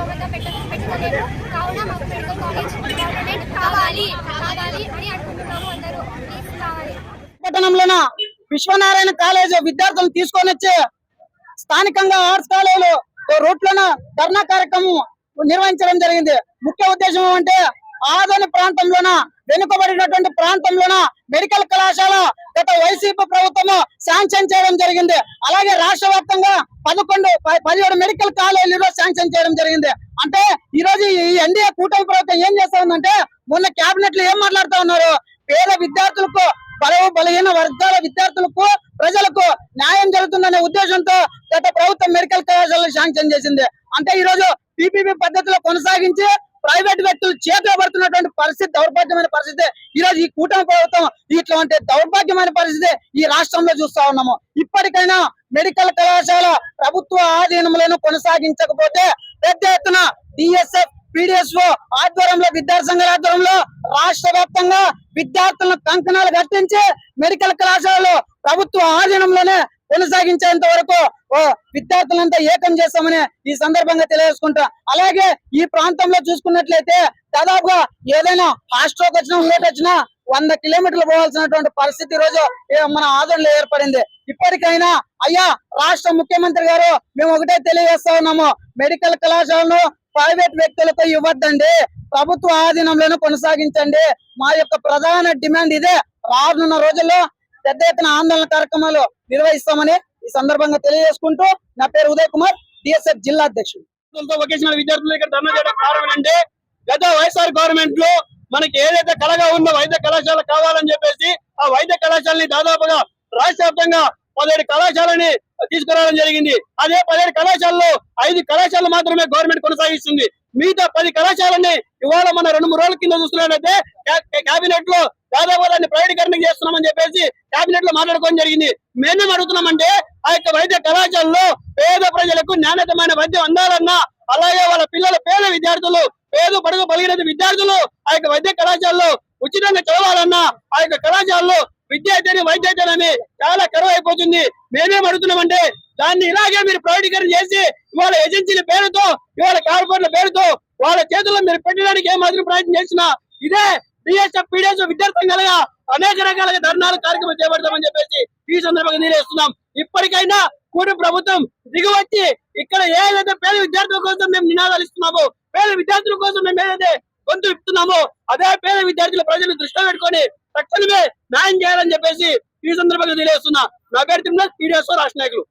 తీసుకోలేదు కావున మాకు మెడికల్ కాలేజ్ గవర్నమెంట్ కావాలి. కావాలి అని అనుకుంటున్నాము అందరూ. ప్లీజ్ కావాలి. పట్టణంలోన విశ్వనారాయణ కాలేజ్ విద్యార్థులను తీసుకొని వచ్చి స్థానికంగా ఆర్ట్స్ కాలేజీలో రూట్లోన ధర్నా కార్యక్రమం నిర్వహించడం జరిగింది. ముఖ్య ఉద్దేశం ఏమంటే ఆదోని ప్రాంతంలోన వెనుకబడినటువంటి ప్రాంతంలోన మెడికల్ కళాశాల గత వైసీపీ ప్రభుత్వము శాంక్షన్ చేయడం జరిగింది. అలాగే రాష్ట్ర వ్యాప్తంగా పదకొండు పదిహేడు మెడికల్ కాలేజీలో శాంక్షన్ చేయడం జరిగింది. అంటే ఈ రోజు ఈ ఎన్డీఏ కూటమి ప్రభుత్వం ఏం చేస్తా ఉందంటే మొన్న కేబినెట్లో ఏం మాట్లాడుతా ఉన్నారు? పేద విద్యార్థులకు బలవు బలహీన వర్గాల విద్యార్థులకు ప్రజలకు న్యాయం జరుగుతుందనే ఉద్దేశంతో గత ప్రభుత్వం మెడికల్ కళాశాలను శాంక్షన్ చేసింది. అంటే ఈ రోజు పీపీపీ పద్ధతిలో కొనసాగించి ప్రైవేట్ వ్యక్తులు చేతిలో పడుతున్నటువంటి పరిస్థితి దౌర్భాగ్యమైన పరిస్థితి. ఈ రోజు ఈ కూటమి ప్రభుత్వం ఇట్లాంటి దౌర్భాగ్యమైన పరిస్థితి ఈ రాష్ట్రంలో చూస్తా ఉన్నాము. ఇప్పటికైనా మెడికల్ కళాశాల ప్రభుత్వ ఆధీనంలో కొనసాగించకపోతే పెద్ద ఎత్తున డిఎస్ఎఫ్ పిడిఎస్ఓ ఆధ్వర్యంలో విద్యార్థి సంఘాల ఆధ్వర్యంలో రాష్ట్ర వ్యాప్తంగా విద్యార్థులను కంకణాలు కట్టించి మెడికల్ కళాశాలలో ప్రభుత్వ ఆధీనంలోనే కొనసాగించేంత వరకు ఓ విద్యార్థులంతా ఏకం చేస్తామని ఈ సందర్భంగా తెలియజేసుకుంటా. అలాగే ఈ ప్రాంతంలో చూసుకున్నట్లయితే దాదాపుగా ఏదైనా హాస్ట్రోక్ వచ్చినా ఇంకోటి వచ్చినా వంద కిలోమీటర్లు పోవాల్సినటువంటి పరిస్థితి రోజు మన ఆదరణలో ఏర్పడింది. ఇప్పటికైనా అయ్యా రాష్ట్ర ముఖ్యమంత్రి గారు మేము ఒకటే తెలియజేస్తా ఉన్నాము. మెడికల్ కళాశాలను ప్రైవేట్ వ్యక్తులకు ఇవ్వద్దండి. ప్రభుత్వ ఆధీనంలోనే కొనసాగించండి. మా యొక్క ప్రధాన డిమాండ్ ఇదే. రానున్న రోజుల్లో పెద్ద ఎత్తున ఆందోళన కార్యక్రమాలు నిర్వహిస్తామని ఈ సందర్భంగా తెలియజేసుకుంటూ నా పేరు ఉదయ్ కుమార్ డిఎస్ఎఫ్ జిల్లా అధ్యక్షుడు. వొకేషనల్ విద్యార్థులు ఇక్కడ ధర్నా చేయడం కారణం గత వైఎస్ఆర్ గవర్నమెంట్లో మనకి ఏదైతే కళగా ఉందో వైద్య కళాశాల కావాలని చెప్పేసి ఆ వైద్య కళాశాలని దాదాపుగా రాష్ట్ర వ్యాప్తంగా పదిహేడు కళాశాలని తీసుకురావడం జరిగింది. అదే పదిహేడు కళాశాలలో ఐదు కళాశాలలు మాత్రమే గవర్నమెంట్ కొనసాగిస్తుంది. మిగతా పది కళాశాలని ఇవాళ మన రెండు మూడు రోజుల కింద చూస్తున్నట్లయితే కేబినెట్లో దాదాపు దాన్ని ప్రైవేటీకరణ చేస్తున్నామని చెప్పేసి కేబినెట్లో మాట్లాడుకోవడం జరిగింది. మేము అడుగుతున్నామంటే ఆ యొక్క వైద్య కళాశాలలో పేద ప్రజలకు నాణ్యతమైన వైద్యం అందాలన్నా అలాగే వాళ్ళ పిల్లల పేద విద్యార్థులు పేద పడుగు పలిగిన విద్యార్థులు ఆ యొక్క వైద్య కళాశాలలో ఉచితంగా చదవాలన్నా ఆ యొక్క కళాశాలలో విద్య అయితేనే వైద్య చాలా కరువు అయిపోతుంది మేమేం అడుగుతున్నామంటే దాన్ని ఇలాగే మీరు ప్రైవేటీకరణ చేసి ఇవాళ ఏజెన్సీల పేరుతో ఇవాళ కార్పొరేట్ల పేరుతో వాళ్ళ చేతుల్లో మీరు పెట్టడానికి ఏ మాత్రం ప్రయత్నం చేసినా ఇదే బిఎస్ఎఫ్ పీడిఎస్ విద్యార్థి సంఘాలుగా అనేక రకాలుగా ధర్నాలు కార్యక్రమం చేపడతామని చెప్పేసి ఈ సందర్భంగా నిలేస్తున్నాం ఇప్పటికైనా కూడి ప్రభుత్వం దిగువచ్చి ఇక్కడ ఏదైతే పేద విద్యార్థుల కోసం మేము నినాదాలు ఇస్తున్నామో పేద విద్యార్థుల కోసం మేము ఏదైతే గొంతు ఇస్తున్నామో అదే పేద విద్యార్థుల ప్రజలు దృష్టిలో పెట్టుకొని తక్షణమే న్యాయం చేయాలని చెప్పేసి ఈ సందర్భంగా తెలియజేస్తున్నా. నా పేరు తిమ్మల పీడిఎస్ రాష్ట్ర నాయకులు.